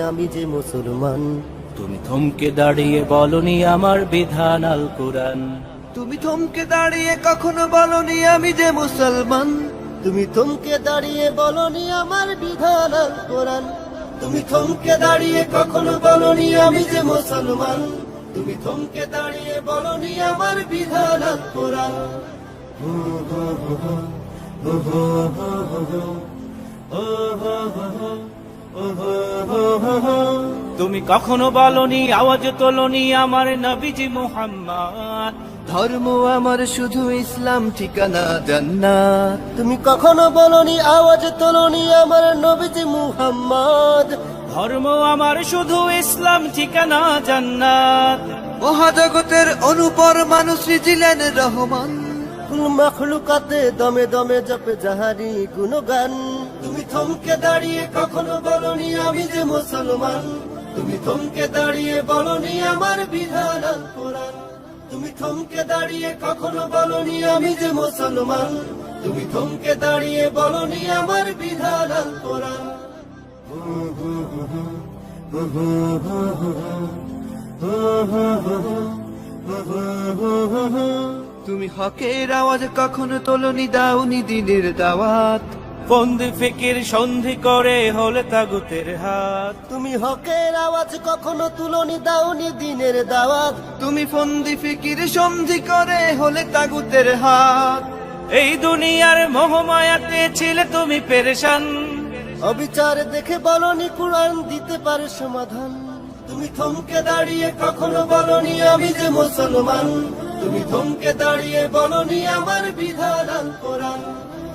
আমি যে মুসলমান তুমি থমকে দাঁড়িয়ে বলনি আমার বিধান আল কোরআন তুমি থমকে দাঁড়িয়ে কখনো বলনি আমি যে মুসলমান তুমি থমকে দাঁড়িয়ে বলনি আমার বিধান আল কোরআন তুমি থমকে দাঁড়িয়ে কখনো বলনি আমি যে মুসলমান তুমি থমকে দাঁড়িয়ে বলনি আমার বিধান আল কোরআন তুমি কখনো বলনি আওয়াজ তোলনি আমার নবীজি মুহাম্মদ। ধর্ম আমার শুধু ইসলাম ঠিকানা জান্নাত। তুমি কখনো বলনি আওয়াজ তোলনি আমার নবীজি মুহাম্মদ। ধর্ম আমার শুধু ইসলাম ঠিকানা জান্নাত। মহাজগতের অনুপর মানুষ ছিলেন রহমান। মখলুকাতে দমে দমে জপে যাহারি গুণগান। তুমি থমকে দাঁড়িয়ে কখনো বলনি আমি যে মুসলমান। তুমি থমকে দাঁড়িয়ে বলনি আমার বিধান তুমি থমকে দাঁড়িয়ে কখনো বলনি আমি যে মুসলমান। তুমি থমকে দাঁড়িয়ে বলনি আমার বিধান তুমি হকের আওয়াজ কখনো তোলনি দাউনি দিনের দাওয়াত। বন্দি ফিকির সন্ধি করে হলে তাগুতের হাত। তুমি হকের আওয়াজ কখনো তুলনি দাওনি দিনের দাওয়াত। তুমি ফন্দি ফিকির সন্ধি করে হলে তাগুতের হাত। এই দুনিয়ার মোহমায়াতে ছিলে তুমি পেরেশান। অবিচার দেখে বলনি কোরআন দিতে পারে সমাধান। তুমি থমকে দাঁড়িয়ে কখনো বলনি আমি যে মুসলমান। তুমি থমকে দাঁড়িয়ে বলনি আমার বিধান কোরআন।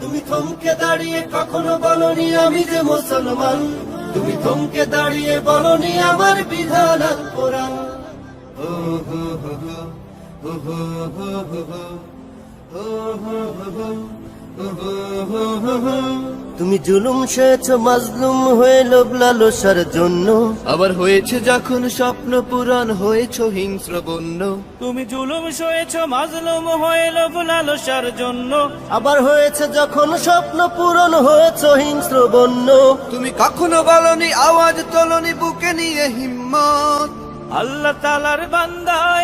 তুমি থমকে দাঁড়িয়ে কখনো বলনি আমি যে মুসলমান তুমি থমকে দাঁড়িয়ে বলনি আমার বিধান কোরআন তুমি জুলুম সয়েছ মাজলুম হয়ে লোভ লালসার জন্য। আবার হয়েছে যখন স্বপ্ন পূরণ হয়েছ হিংস্র বন্য। তুমি জুলুম সয়েছ মাজলুম হয়ে লোভ লালসার জন্য। আবার হয়েছে যখন স্বপ্ন পূরণ হয়েছ হিংস্র বন্য। তুমি কখনো বলনি আওয়াজ তোলনি বুকে নিয়ে হিম্মত। আল্লাহ তালার বান্দায়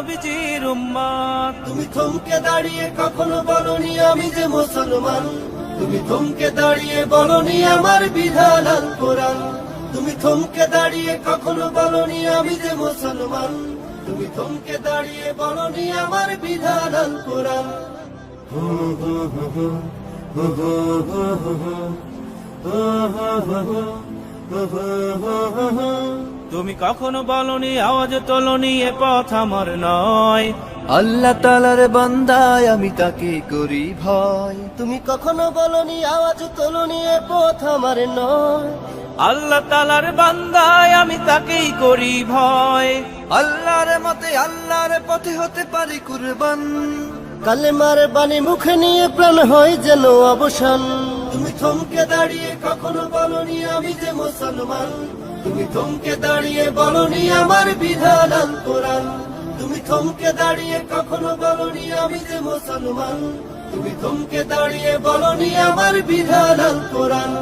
নবীজির উম্মাদ তুমি থমকে দাঁড়িয়ে কখনো বলনি আমি যে মুসলমান। তুমি থমকে দাঁড়িয়ে বলনি আমার বিধান আল কোরআন। তুমি থমকে দাঁড়িয়ে কখনো বলনি আমি যে মুসলমান। তুমি থমকে দাঁড়িয়ে বলনি আমার বিধান আল কোরআন। তুমি কখনো বলনি আওয়াজ তোলনি এ পথ আমার নয়। আল্লাহ তালার বান্দায় আমি তাকে করি ভয়। তুমি কখনো বলনি আওয়াজ তোলনি এ পথ আমার নয়। আল্লাহ তালার বান্দায় আমি তাকেই করি ভয়। আল্লাহর মতে আল্লাহর পথে হতে পারি কুরবান। কালেমার বাণী মুখে নিয়ে প্রাণ হয় যেন অবসান। তুমি থমকে দাঁড়িয়ে কখনো বলনি আমি যে মুসলমান। তুমি থমকে দাঁড়িয়ে বলনি আমার বিধান আল তুমি থমকে দাঁড়িয়ে কখনো বলনি আমি যে মুসলমান। তুমি থমকে দাঁড়িয়ে বলনি আমার বিধান আল কোরআন